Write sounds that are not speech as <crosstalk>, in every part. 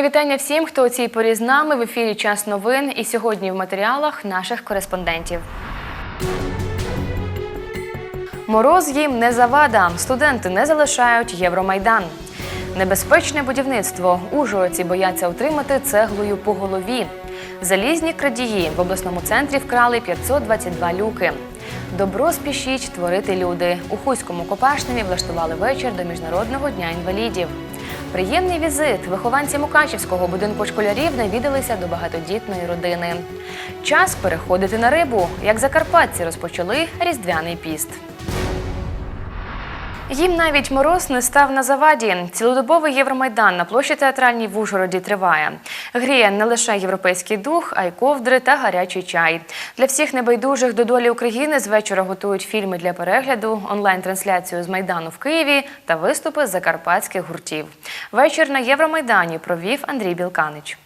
Мої вітання всім, хто у цій порі з нами в ефірі Час новин і сьогодні в матеріалах наших кореспондентів. Мороз їм не завада. Студенти не залишають Євромайдан. Небезпечне будівництво. Ужгородці бояться отримати цеглою по голові. Залізні крадії в обласному центрі вкрали 522 люки. Добро спішіть творити люди. У Хуському Копашневі влаштували вечір до Міжнародного дня інвалідів. Приємний візит. Вихованці Мукачівського будинку школярів навідалися до багатодітної родини. Час переходити на рибу. Як закарпатці розпочали різдвяний піст. Їм навіть мороз не став на заваді. Цілодобовий Євромайдан на площі театральній в Ужгороді триває. Гріє не лише європейський дух, а й ковдри та гарячий чай. Для всіх небайдужих до долі України з вечора готують фільми для перегляду, онлайн-трансляцію з майдану в Києві та виступи закарпатських гуртів. Вечір на Євромайдані провів Андрій Білканич.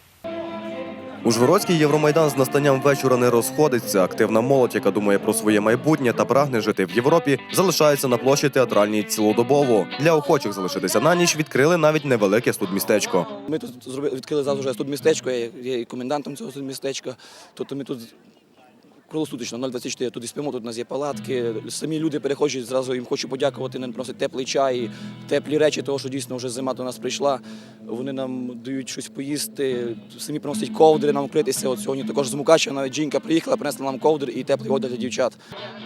Ужгородський Євромайдан з настанням вечора не розходиться. Активна молодь, яка думає про своє майбутнє та прагне жити в Європі, залишається на площі театральній цілодобово. Для охочих залишитися на ніч відкрили навіть невелике студмістечко. Ми тут відкрили завжди студмістечко, я є і комендантом цього студмістечка. Тобто ми тут круглосуточно 024 тут і спимо, тут у нас є палатки. Самі люди переходять, зразу їм хочу подякувати, вони просять теплий чай, теплі речі, тому що дійсно вже зима до нас прийшла. Вони нам дають щось поїсти, самі приносять ковдри нам вкритися. От сьогодні також з Мукачева навіть жінка приїхала, принесла нам ковдри і теплий одяг для дівчат.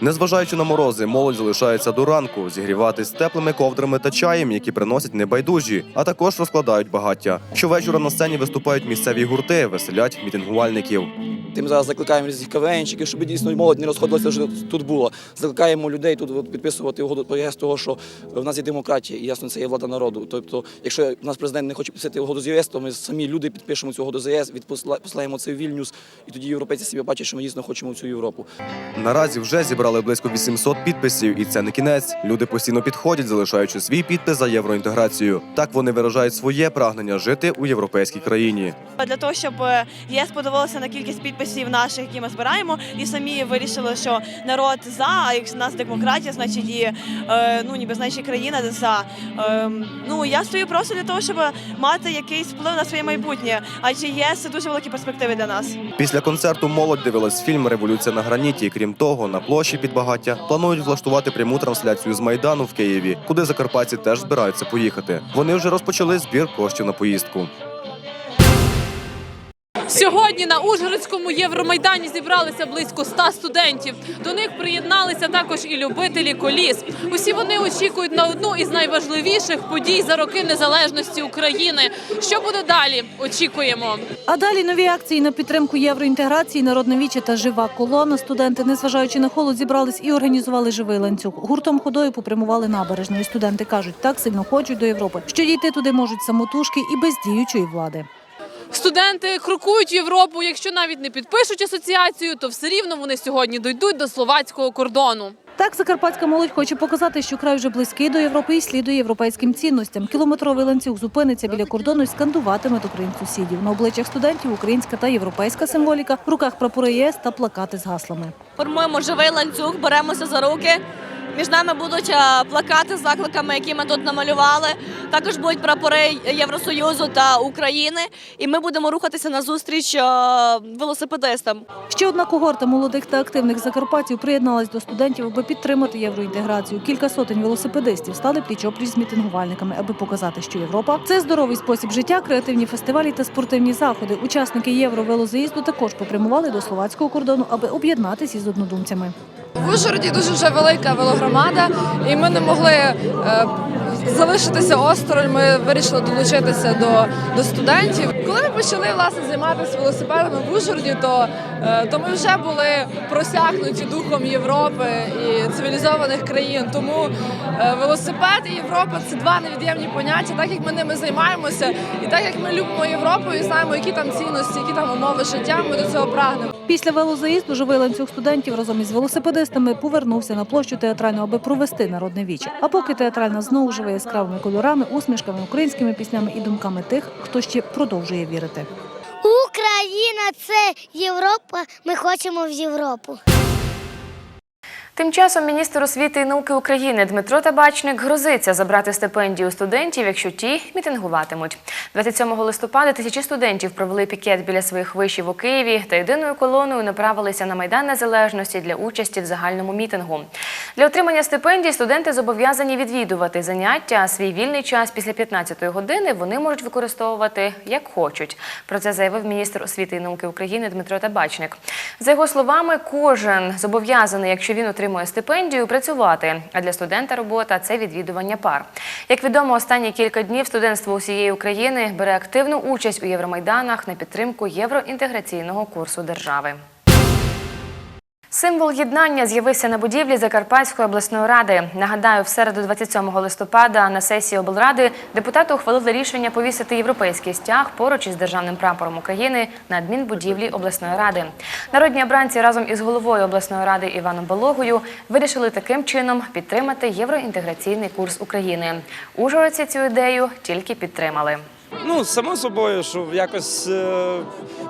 Незважаючи на морози, молодь залишається до ранку, зігріватись теплими ковдрами та чаєм, які приносять небайдужі, а також розкладають багаття. Щовечора на сцені виступають місцеві гурти, веселять мітингувальників. Тим зараз закликаємо різних КВНщиків, щоб дійсно молодь не розходилася, вже тут було. Закликаємо людей тут підписувати угоду про з того, що в нас є демократія, і ясно, це є влада народу. Тобто, якщо у нас президент не хоче підписати угоду з ЄС, то ми самі люди підпишемо цю угоду з ЄС, відпосилаємо це в Вільнюс, і тоді європейці собі бачать, що ми дійсно хочемо цю Європу. Наразі вже зібрали близько 800 підписів, і це не кінець. Люди постійно підходять, залишаючи свій підпис за євроінтеграцію. Так вони виражають своє прагнення жити у європейській країні. для того, щоб е, єС подивилося на кількість підписів наших, які ми збираємо, і самі вирішили, що народ за, а якщо в нас демократія, значить і е, ну ніби значить країна за. Е, ну я стою просто для того, щоб мати якийсь вплив на своє майбутнє, адже єС це дуже великі перспективи для нас. Після концерту молодь дивилась фільм Революція на граніті. Крім того, на площі під багаття планують влаштувати пряму трансляцію з майдану в Києві, куди закарпатці теж збираються поїхати. Вони вже розпочали збір коштів на поїздку. Сьогодні на Ужгородському Євромайдані зібралися близько 100 студентів. До них приєдналися також і любителі коліс. Усі вони очікують на одну із найважливіших подій за роки незалежності України. Що буде далі? Очікуємо. А далі нові акції на підтримку євроінтеграції, народне віче та жива колона. Студенти, незважаючи на холод, зібрались і організували живий ланцюг. Гуртом ходою попрямували набережною. Студенти кажуть, так сильно хочуть до Європи, що дійти туди можуть самотужки і без діючої влади. Студенти крокують в Європу. Якщо навіть не підпишуть асоціацію, то все рівно вони сьогодні дойдуть до словацького кордону. Так, закарпатська молодь хоче показати, що край вже близький до Європи і слідує європейським цінностям. Кілометровий ланцюг зупиниться біля кордону і скандуватиме до країн сусідів. На обличчях студентів українська та європейська символіка, в руках прапори ЄС та плакати з гаслами. формуємо живий ланцюг, беремося за руки. Між нами будуть е, плакати з закликами, які ми тут намалювали. Також будуть прапори Євросоюзу та України, і ми будемо рухатися на зустріч е, велосипедистам. Ще одна когорта молодих та активних закарпатців приєдналась до студентів, аби підтримати євроінтеграцію. Кілька сотень велосипедистів стали пліч-опліч з мітингувальниками, аби показати, що Європа це здоровий спосіб життя, креативні фестивалі та спортивні заходи. Учасники євровелозаїзду також попрямували до словацького кордону, аби об'єднатися із однодумцями. В Ужгороді дуже вже велика велогромада, і ми не могли е, залишитися осторонь. Ми вирішили долучитися до, до студентів. Коли ми почали власне займатися велосипедами в Ужгороді, то, е, то ми вже були просякнуті духом Європи і цивілізованих країн. Тому е, велосипед і Європа це два невід'ємні поняття. Так як ми ними займаємося, і так як ми любимо Європу і знаємо, які там цінності, які там умови життя, ми до цього прагнемо. Після велозаїзду живий ланцюг студентів разом із велосипедистами повернувся на площу театральну, аби провести народне віче. А поки театральна знову живе яскравими кольорами, усмішками, українськими піснями і думками тих, хто ще продовжує вірити. Україна це Європа. Ми хочемо в Європу. Тим часом міністр освіти і науки України Дмитро Табачник грозиться забрати стипендію студентів, якщо ті мітингуватимуть. 27 листопада тисячі студентів провели пікет біля своїх вишів у Києві та єдиною колоною направилися на Майдан Незалежності для участі в загальному мітингу. Для отримання стипендій студенти зобов'язані відвідувати заняття, а свій вільний час після 15-ї години вони можуть використовувати як хочуть. Про це заявив міністр освіти і науки України Дмитро Табачник. За його словами, кожен зобов'язаний, якщо він отримує стипендію, працювати. А для студента робота це відвідування пар. Як відомо, останні кілька днів студентство усієї України бере активну участь у Євромайданах на підтримку євроінтеграційного курсу держави. Символ єднання з'явився на будівлі Закарпатської обласної ради. Нагадаю, в середу 27 листопада на сесії облради депутати ухвалили рішення повісити європейський стяг поруч із державним прапором України на адмінбудівлі обласної ради. Народні обранці разом із головою обласної ради Іваном Балогою вирішили таким чином підтримати євроінтеграційний курс України. Ужгородці цю ідею тільки підтримали. Ну, само собою, що якось е,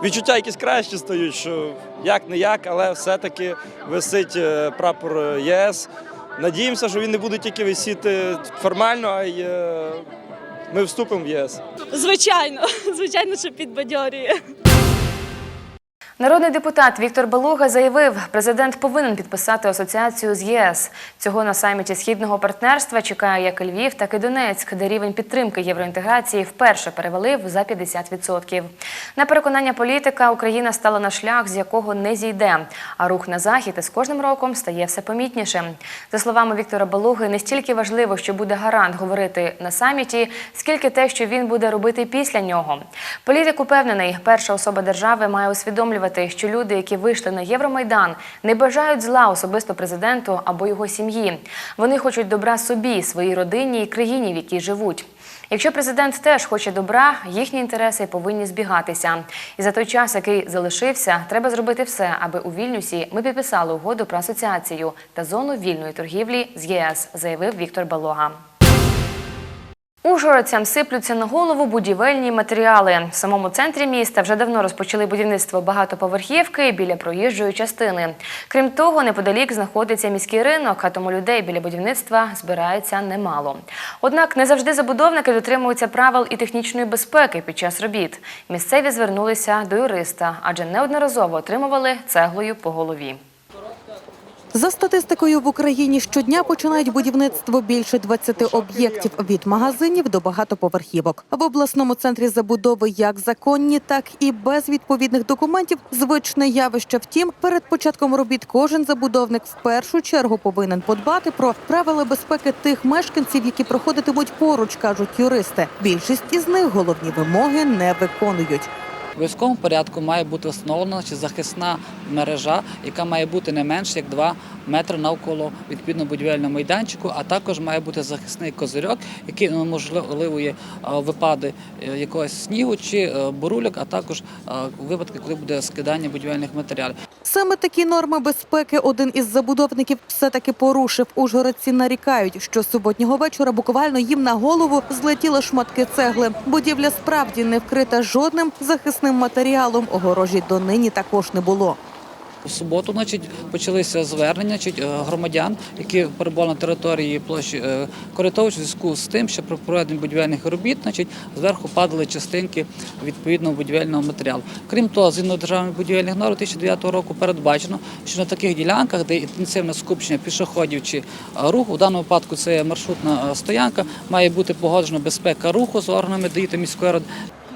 відчуття якісь кращі стають, що як не як, але все-таки висить е, прапор ЄС. Надіємося, що він не буде тільки висіти формально, а й е, ми вступимо в ЄС. Звичайно, <laughs> звичайно, що підбадьорює. Народний депутат Віктор Балуга заявив, президент повинен підписати асоціацію з ЄС. Цього на саміті східного партнерства чекає як Львів, так і Донецьк, де рівень підтримки євроінтеграції вперше перевалив за 50%. На переконання політика Україна стала на шлях, з якого не зійде. А рух на захід із кожним роком стає все помітнішим. За словами Віктора Балуги, не стільки важливо, що буде гарант говорити на саміті, скільки те, що він буде робити після нього. Політик упевнений, перша особа держави має усвідомлювати, що люди, які вийшли на Євромайдан, не бажають зла особисто президенту або його сім'ї. Вони хочуть добра собі, своїй родині і країні, в якій живуть. Якщо президент теж хоче добра, їхні інтереси повинні збігатися. І за той час, який залишився, треба зробити все, аби у Вільнюсі ми підписали угоду про асоціацію та зону вільної торгівлі з ЄС, заявив Віктор Балога. Ужгородцям сиплються на голову будівельні матеріали. В самому центрі міста вже давно розпочали будівництво багатоповерхівки біля проїжджої частини. Крім того, неподалік знаходиться міський ринок, а тому людей біля будівництва збирається немало. Однак не завжди забудовники дотримуються правил і технічної безпеки під час робіт. Місцеві звернулися до юриста, адже неодноразово отримували цеглою по голові. За статистикою в Україні щодня починають будівництво більше 20 об'єктів від магазинів до багатоповерхівок. В обласному центрі забудови як законні, так і без відповідних документів звичне явище. Втім, перед початком робіт кожен забудовник в першу чергу повинен подбати про правила безпеки тих мешканців, які проходитимуть поруч, кажуть юристи. Більшість із них головні вимоги не виконують. В обов'язковому порядку має бути встановлена чи захисна мережа, яка має бути не менше як 2 метри навколо відповідно будівельного майданчику, а також має бути захисний козирьок, який уможливує е, випади е, якогось снігу чи е, бурульок, а також випадки, коли буде скидання будівельних матеріалів. Саме такі норми безпеки один із забудовників все-таки порушив. Ужгородці нарікають, що суботнього вечора буквально їм на голову злетіли шматки цегли. Будівля справді не вкрита жодним захисним матеріалом. Огорожі донині також не було. У суботу значить, почалися звернення значить, е, громадян, які перебували на території площі е, Коритович, у зв'язку з тим, що при проведенні будівельних робіт значить, зверху падали частинки відповідного будівельного матеріалу. Крім того, згідно державних будівельних норм 2009 року передбачено, що на таких ділянках, де інтенсивне скупчення пішоходів чи е, руху, в даному випадку це маршрутна стоянка, має бути погоджена безпека руху з органами та міської ради.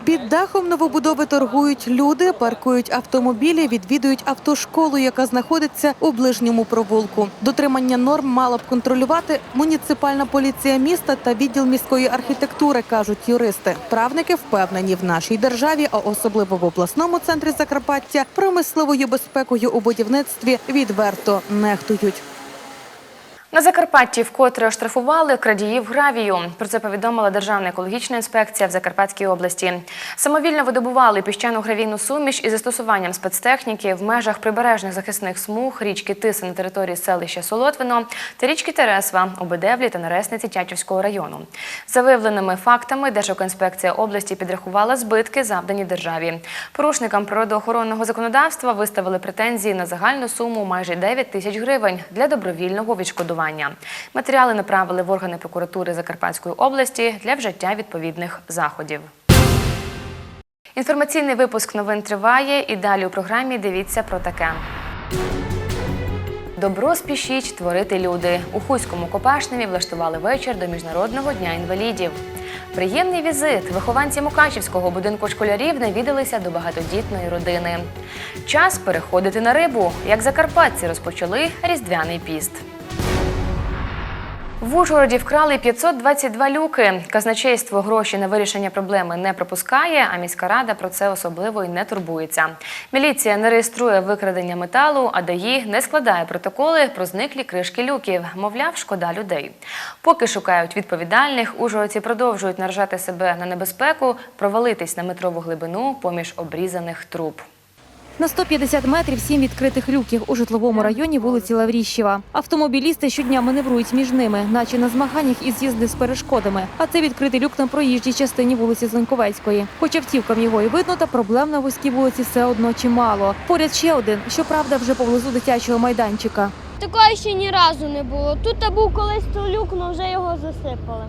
Під дахом новобудови торгують люди, паркують автомобілі, відвідують автошколу, яка знаходиться у ближньому провулку. Дотримання норм мала б контролювати муніципальна поліція міста та відділ міської архітектури, кажуть юристи. Правники впевнені в нашій державі, а особливо в обласному центрі Закарпаття, промисловою безпекою у будівництві відверто нехтують. На Закарпатті вкотре оштрафували крадіїв гравію. Про це повідомила Державна екологічна інспекція в Закарпатській області. Самовільно видобували піщану гравійну суміш із застосуванням спецтехніки в межах прибережних захисних смуг річки Тиси на території селища Солотвино та річки Тересва у Бедевлі та Наресниці Тячівського району. За виявленими фактами Держекоінспекція області підрахувала збитки, завдані державі. Порушникам природоохоронного законодавства виставили претензії на загальну суму майже 9 тисяч гривень для добровільного відшкодування. Матеріали направили в органи прокуратури Закарпатської області для вжиття відповідних заходів. Інформаційний випуск новин триває і далі у програмі дивіться про таке. Добро спішіть творити люди. У Хуському Копашневі влаштували вечір до Міжнародного дня інвалідів. Приємний візит. Вихованці Мукачівського будинку школярів навідалися до багатодітної родини. Час переходити на рибу. Як закарпатці розпочали різдвяний піст. В Ужгороді вкрали 522 люки. Казначейство гроші на вирішення проблеми не пропускає, а міська рада про це особливо й не турбується. Міліція не реєструє викрадення металу, а ДАІ не складає протоколи про зниклі кришки люків. Мовляв, шкода людей. Поки шукають відповідальних, ужгородці продовжують наражати себе на небезпеку, провалитись на метрову глибину поміж обрізаних труб. На 150 метрів сім відкритих люків у житловому районі вулиці Лавріщева. Автомобілісти щодня маневрують між ними, наче на змаганнях із з'їзди з перешкодами. А це відкритий люк на проїжджій частині вулиці Зленковецької. Хоч автівкам його і видно, та проблем на вузькій вулиці все одно чимало. Поряд ще один, щоправда, вже поблизу дитячого майданчика. Такого ще ні разу не було. Тут був колись то люк, але вже його засипали.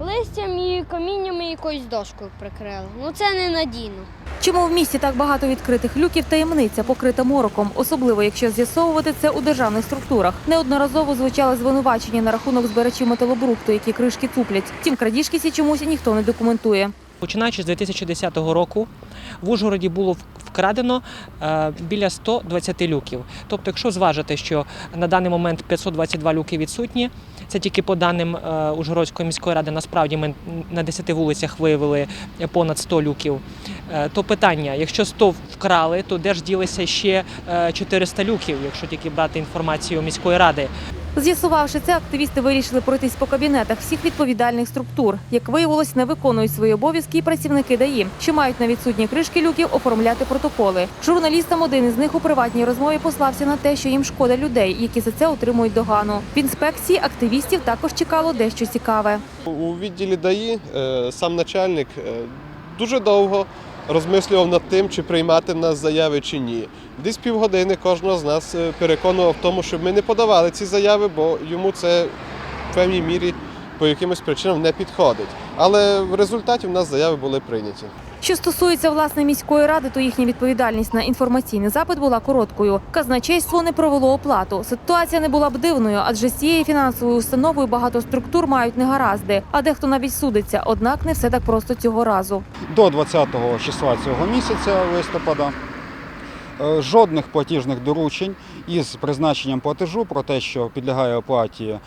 Листям і камінням і якоюсь дошкою прикрили. Ну це ненадійно. Чому в місті так багато відкритих люків таємниця покрита мороком, особливо якщо з'ясовувати це у державних структурах. Неодноразово звучали звинувачення на рахунок збирачів металобрухту, які кришки туплять. Втім, крадіжки ці чомусь ніхто не документує. Починаючи з 2010 року, в Ужгороді було вкрадено е, біля 120 люків. Тобто, якщо зважити, що на даний момент 522 люки відсутні, це тільки по даним е, Ужгородської міської ради, насправді ми на 10 вулицях виявили понад 100 люків. Е, То питання, якщо 100 вкрали, то де ж ділися ще е, 400 люків, якщо тільки брати інформацію міської ради. З'ясувавши це, активісти вирішили пройтись по кабінетах всіх відповідальних структур. Як виявилось, не виконують свої обов'язки і працівники ДАІ, що мають на відсутні кришки люків оформляти протоколи. Журналістам один із них у приватній розмові послався на те, що їм шкода людей, які за це отримують догану. В інспекції активістів також чекало дещо цікаве. У відділі ДАІ е, сам начальник е, дуже довго розмислював над тим, чи приймати в нас заяви чи ні. Десь півгодини кожного з нас е, переконував в тому, щоб ми не подавали ці заяви, бо йому це в певній мірі по якимось причинам не підходить. Але в результаті в нас заяви були прийняті. Що стосується власне міської ради, то їхня відповідальність на інформаційний запит була короткою. Казначейство не провело оплату. Ситуація не була б дивною, адже з цією фінансовою установою багато структур мають негаразди, а дехто навіть судиться. Однак не все так просто цього разу. до 20 числа цього місяця листопада. Е, Жодних платіжних доручень із призначенням платежу про те, що підлягає оплаті е,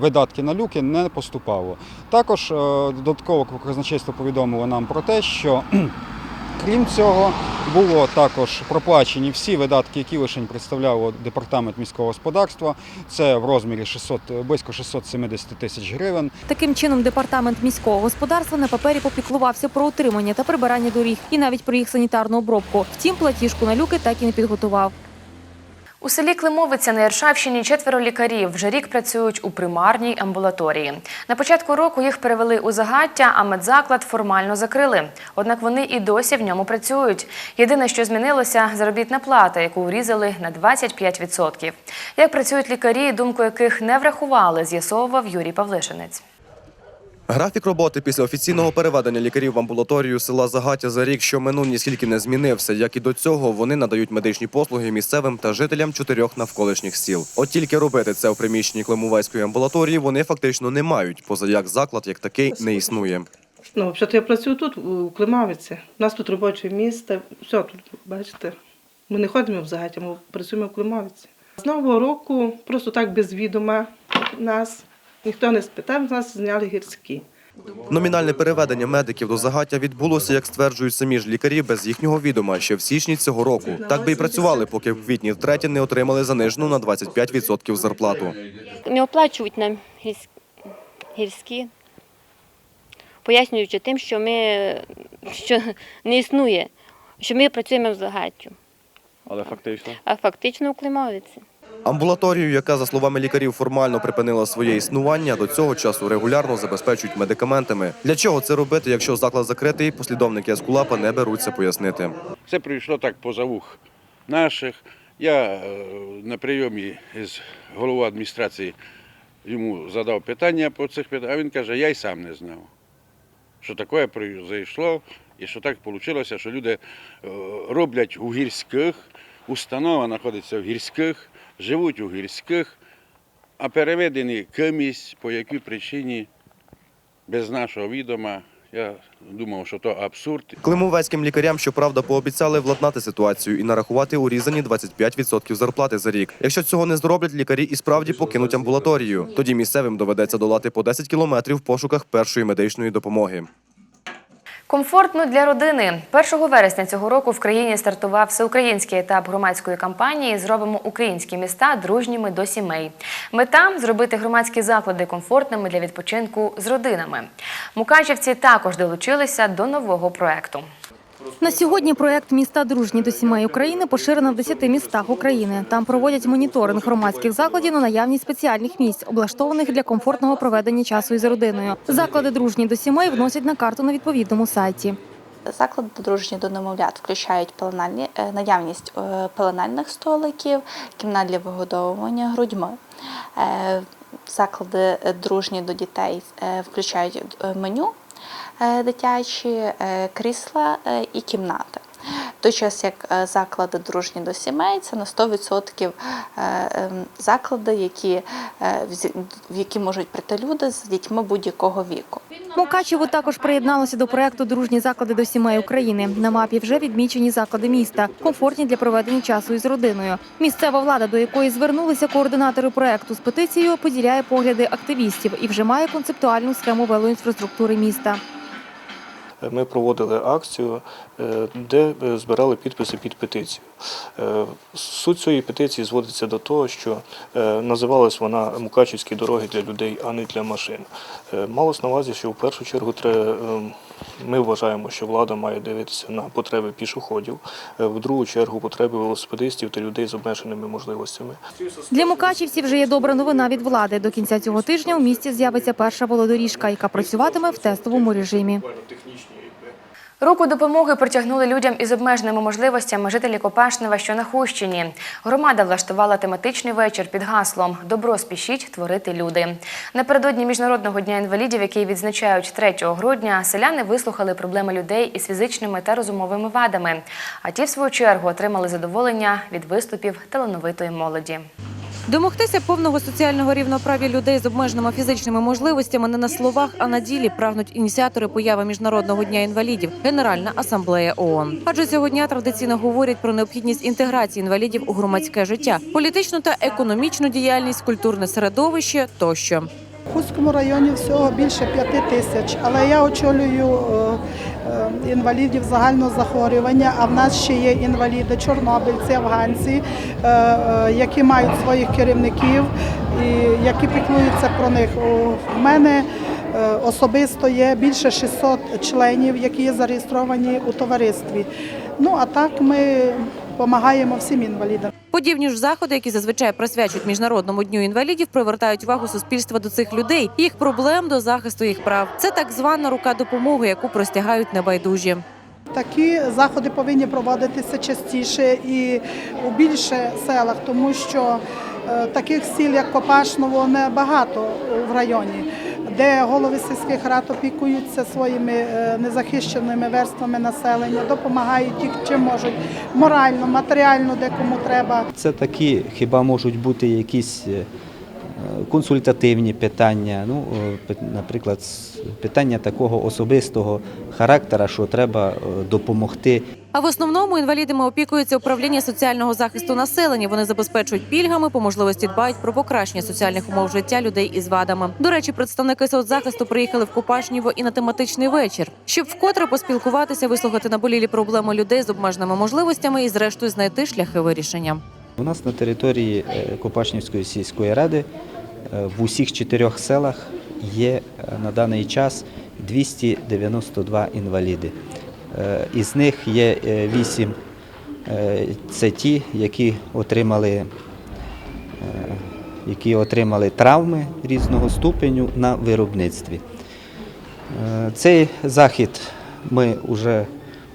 видатки на люки, не поступало. Також е, додатково казначейство повідомило нам про те, що крім цього було також проплачені всі видатки, які лише представляло департамент міського господарства. Це в розмірі 600, близько 670 тисяч гривень. Таким чином, департамент міського господарства на папері попіклувався про утримання та прибирання доріг і навіть про їх санітарну обробку. Втім, платіжку на люки так і не підготував. У селі Климовиця на Яршавщині четверо лікарів вже рік працюють у примарній амбулаторії. На початку року їх перевели у загаття, а медзаклад формально закрили. Однак вони і досі в ньому працюють. Єдине, що змінилося – заробітна плата, яку урізали на 25%. Як працюють лікарі, думку яких не врахували, з'ясовував Юрій Павлишинець. Графік роботи після офіційного переведення лікарів в амбулаторію села Загаття за рік, що минув, ніскільки не змінився. Як і до цього, вони надають медичні послуги місцевим та жителям чотирьох навколишніх сіл. От тільки робити це у приміщенні Климовецької амбулаторії вони фактично не мають, поза як заклад як такий не існує. Ну, взагалі, я працюю тут, у Климавиці. У нас тут робоче місце. Все тут, бачите. Ми не ходимо в загаті, ми працюємо в Климавиці. З нового року просто так без відома нас. Ніхто не спитав, з нас зняли гірські. Номінальне переведення медиків до загаття відбулося, як стверджують самі ж лікарі, без їхнього відома ще в січні цього року. Так би й працювали, поки в квітні втретє не отримали занижену на 25% зарплату. не оплачують нам гірськ- гірські, пояснюючи тим, що ми що не існує, що ми працюємо в загаттю, Але фактично. а фактично у Климовиці. Амбулаторію, яка, за словами лікарів, формально припинила своє існування, до цього часу регулярно забезпечують медикаментами. Для чого це робити, якщо заклад закритий, послідовники Ескулапа не беруться пояснити. Це прийшло так поза вух наших. Я е, на прийомі з головою адміністрації йому задав питання по цих питаннях, а він каже, я й сам не знав, що таке пройшло і що так вийшло, що люди е, роблять у гірських, установа знаходиться в гірських, живуть у гірських, а переведені кимось, по якій причині, без нашого відома. Я думав, що то абсурд. Климовецьким лікарям, щоправда, пообіцяли владнати ситуацію і нарахувати урізані 25% зарплати за рік. Якщо цього не зроблять, лікарі і справді покинуть амбулаторію. Тоді місцевим доведеться долати по 10 кілометрів в пошуках першої медичної допомоги. Комфортно для родини 1 вересня цього року в країні стартував всеукраїнський етап громадської кампанії Зробимо українські міста дружніми до сімей. Мета зробити громадські заклади комфортними для відпочинку з родинами. Мукачівці також долучилися до нового проекту. На сьогодні проект міста дружні до сімей України поширено в 10 містах України. Там проводять моніторинг громадських закладів на наявність спеціальних місць, облаштованих для комфортного проведення часу із родиною. Заклади дружні до сімей вносять на карту на відповідному сайті. Заклади дружні до немовлят включають пеленальні, е, наявність е, пеленальних столиків, кімнат для вигодовування грудьми. Е, Заклади дружні до дітей включають меню дитячі, е, крісла е, і кімнати. Той час як е, заклади дружні до сімей це на 100% е, ем, заклади, які, е, в які можуть прийти люди з дітьми будь-якого віку. Мукачево також приєдналося до проекту Дружні заклади до сімей України. На мапі вже відмічені заклади міста, комфортні для проведення часу із родиною. Місцева влада, до якої звернулися координатори проекту з петицією, поділяє погляди активістів і вже має концептуальну схему велоінфраструктури міста. Ми проводили акцію, е, де е, збирали підписи під петицію. Е, Суть цієї петиції зводиться до того, що називалась вона Мукачівські дороги для людей, а не для машин. Малось на увазі, що в першу чергу треба, ми вважаємо, що влада має дивитися на потреби пішоходів, е, в другу чергу потреби велосипедистів та людей з обмеженими можливостями. Для мукачівців вже є добра новина від влади. До кінця цього тижня у місті з'явиться перша велодоріжка, яка працюватиме в тестовому режимі. Руку допомоги протягнули людям із обмеженими можливостями жителі Копашнева, що на Хущині. Громада влаштувала тематичний вечір під гаслом Добро спішіть творити люди. Напередодні міжнародного дня інвалідів, який відзначають 3 грудня, селяни вислухали проблеми людей із фізичними та розумовими вадами. А ті, в свою чергу, отримали задоволення від виступів талановитої молоді. Домогтися повного соціального рівноправ'я людей з обмеженими фізичними можливостями не на словах, а на ділі прагнуть ініціатори появи міжнародного дня інвалідів Генеральна асамблея ООН. Адже цього дня традиційно говорять про необхідність інтеграції інвалідів у громадське життя, політичну та економічну діяльність, культурне середовище тощо. В Хуському районі всього більше п'яти тисяч, але я очолюю е, інвалідів загального захворювання, а в нас ще є інваліди, чорнобильці, афганці, е, е, які мають своїх керівників і які піклуються про них. У мене е, особисто є більше 600 членів, які є зареєстровані у товаристві. Ну а так ми допомагаємо всім інвалідам. Подібні ж заходи, які зазвичай присвячують міжнародному дню інвалідів, привертають увагу суспільства до цих людей, їх проблем до захисту їх прав. Це так звана рука допомоги, яку простягають небайдужі. Такі заходи повинні проводитися частіше і у більше селах, тому що е, таких сіл, як Копашново, небагато в районі, де голови сільських рад опікуються своїми е, незахищеними верствами населення, допомагають їх чим можуть морально, матеріально, де кому треба. Це такі хіба можуть бути якісь е, консультативні питання, ну, е, наприклад, питання такого особистого характера, що треба е, допомогти А в основному інвалідами опікується управління соціального захисту населення. Вони забезпечують пільгами, по можливості дбають про покращення соціальних умов життя людей із вадами. До речі, представники соцзахисту приїхали в Купашніво і на тематичний вечір, щоб вкотре поспілкуватися, вислухати наболілі проблеми людей з обмеженими можливостями і, зрештою, знайти шляхи вирішення. У нас на території е, Копачнівської сільської ради е, в усіх чотирьох селах є е, на даний час 292 інваліди. Із них є вісім це ті, які отримали, які отримали травми різного ступеню на виробництві. Цей захід ми вже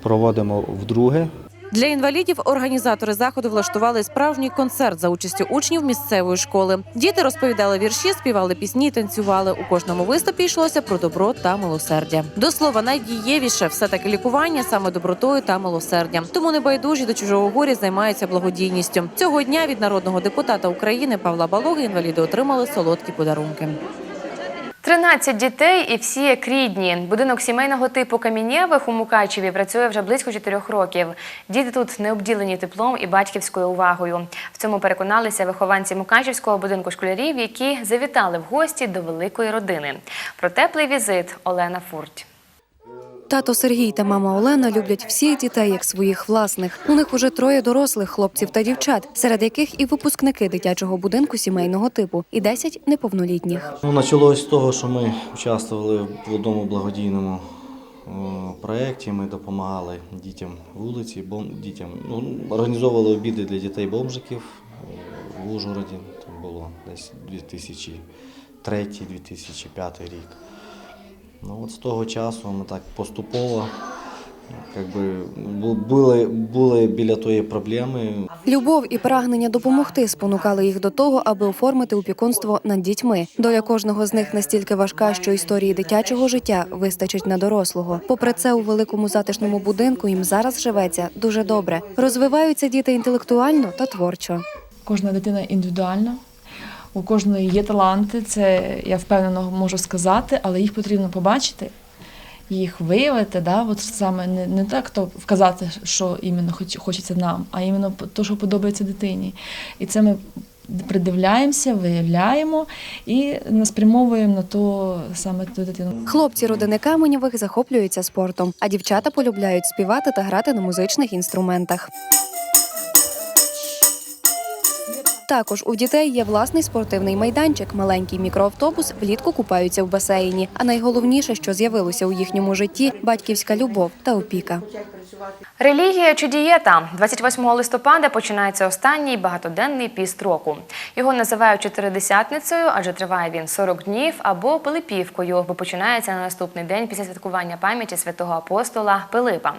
проводимо вдруге. Для інвалідів організатори заходу влаштували справжній концерт за участю учнів місцевої школи. Діти розповідали вірші, співали пісні, танцювали. У кожному виступі йшлося про добро та милосердя. До слова, найдієвіше все таки лікування саме добротою та милосердям. Тому небайдужі до чужого горя займаються благодійністю. Цього дня від народного депутата України Павла Балоги інваліди отримали солодкі подарунки. 13 дітей і всі як рідні. Будинок сімейного типу Камінєвих у Мукачеві працює вже близько 4 років. Діти тут не обділені теплом і батьківською увагою. В цьому переконалися вихованці Мукачевського будинку школярів, які завітали в гості до великої родини. Про теплий візит Олена Фурть. Тато Сергій та мама Олена люблять всіх дітей як своїх власних. У них уже троє дорослих хлопців та дівчат, серед яких і випускники дитячого будинку сімейного типу, і 10 неповнолітніх. Ну, почалось з того, що ми участвували в одному благодійному проєкті. Ми допомагали дітям вулиці, бом... дітям ну, організовували обіди для дітей бомжиків е, в Ужгороді. Там було десь 2003-2005 рік. Ну от з того часу ми так поступово якби, бу- були, були біля тої проблеми. Любов і прагнення допомогти спонукали їх до того, аби оформити опікунство над дітьми. Доля кожного з них настільки важка, що історії дитячого життя вистачить на дорослого. Попри це, у великому затишному будинку їм зараз живеться дуже добре. Розвиваються діти інтелектуально та творчо. Кожна дитина індивідуальна, у кожної є таланти, це я впевнено можу сказати, але їх потрібно побачити, їх виявити. Да? От саме не, не так то вказати, що іменно хоч, хочеться нам, а іменно те, що подобається дитині. І це ми придивляємося, виявляємо і спрямовуємо на то саме ту дитину. Хлопці родини Каменєвих захоплюються спортом, а дівчата полюбляють співати та грати на музичних інструментах. Також у дітей є власний спортивний майданчик, маленький мікроавтобус, влітку купаються в басейні. А найголовніше, що з'явилося у їхньому житті батьківська любов та опіка. Релігія чи дієта 28 листопада починається останній багатоденний піст року. Його називають чотиридесятницею, адже триває він 40 днів або Пилипівкою, бо починається на наступний день після святкування пам'яті святого апостола Пилипа.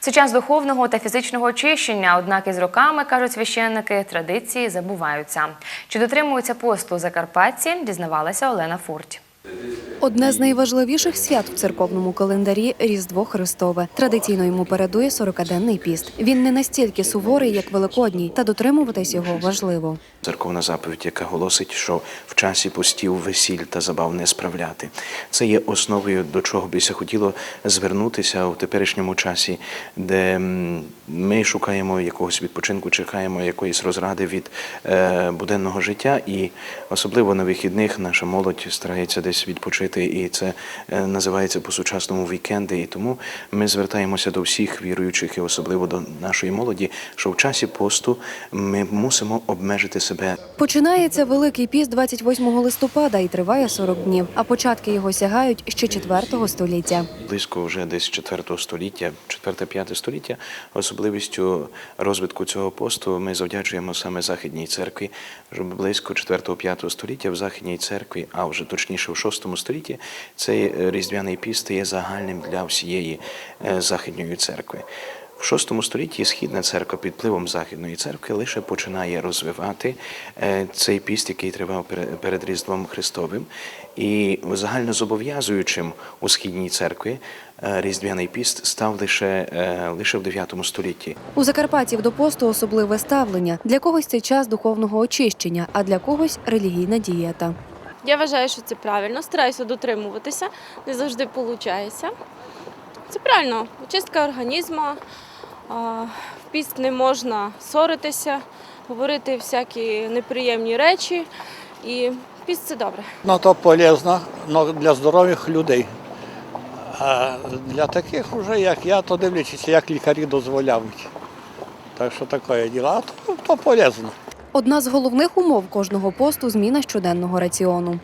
Це час духовного та фізичного очищення. Однак із роками кажуть священники, традиції забуваються. Чи дотримуються посту закарпатці? Дізнавалася Олена Фурть. Одне з найважливіших свят в церковному календарі Різдво Христове. Традиційно йому передує 40-денний піст. Він не настільки суворий, як Великодній, та дотримуватись його важливо. Церковна заповідь, яка голосить, що в часі постів весіль та забав не справляти. Це є основою, до чого бися хотіло звернутися у теперішньому часі, де ми шукаємо якогось відпочинку, чекаємо якоїсь розради від е, буденного життя, і особливо на вихідних наша молодь старається десь відпочити, і це е, називається по-сучасному вікенди. І тому ми звертаємося до всіх віруючих, і особливо до нашої молоді, що в часі посту ми мусимо обмежити себе. Починається Великий піст 28 листопада і триває 40 днів. А початки його сягають ще 4 століття. Близько вже десь 4 століття, 4-5 століття, особливістю розвитку цього посту ми завдячуємо саме Західній церкві. Вже близько 4-5 століття в Західній церкві, а вже точніше в 6 столітті, цей е, різдвяний піст є загальним для всієї е, Західньої церкви. В VI столітті Східна церква під впливом Західної церкви лише починає розвивати е, цей піст, який тривав перед Різдвом Христовим. І загально зобов'язуючим у Східній церкві Різдвяний піст став лише, лише в 9 столітті. У закарпатців до посту особливе ставлення. Для когось це час духовного очищення, а для когось релігійна дієта. Я вважаю, що це правильно. Стараюся дотримуватися, не завжди виходить. Це правильно, очистка організму. В піст не можна ссоритися, говорити всякі неприємні речі. І піст це добре. Ну, то полезно но для здорових людей. А для таких вже, як я, то дивлячись, як лікарі дозволяють. Так що таке діло, а то, то полезно. Одна з головних умов кожного посту зміна щоденного раціону.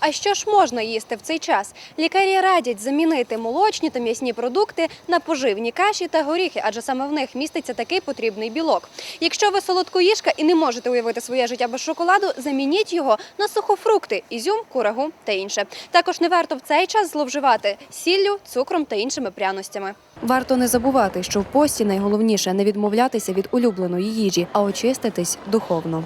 А що ж можна їсти в цей час? Лікарі радять замінити молочні та м'ясні продукти на поживні каші та горіхи, адже саме в них міститься такий потрібний білок. Якщо ви солодкоїжка і не можете уявити своє життя без шоколаду, замініть його на сухофрукти, ізюм, курагу та інше. Також не варто в цей час зловживати сіллю, цукром та іншими пряностями. Варто не забувати, що в пості найголовніше не відмовлятися від улюбленої їжі, а очиститись духовно.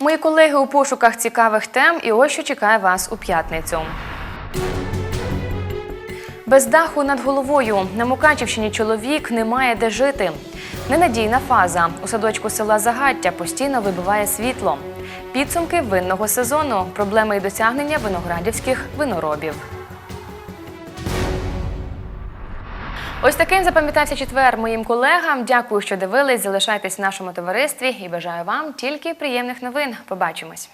Мої колеги у пошуках цікавих тем, і ось що чекає вас у п'ятницю. Без даху над головою на Мукачівщині чоловік не має де жити. Ненадійна фаза у садочку села Загаття постійно вибиває світло. Підсумки винного сезону, проблеми і досягнення виноградівських виноробів. Ось таким запам'ятався четвер моїм колегам. Дякую, що дивились. Залишайтесь в нашому товаристві і бажаю вам тільки приємних новин. Побачимось.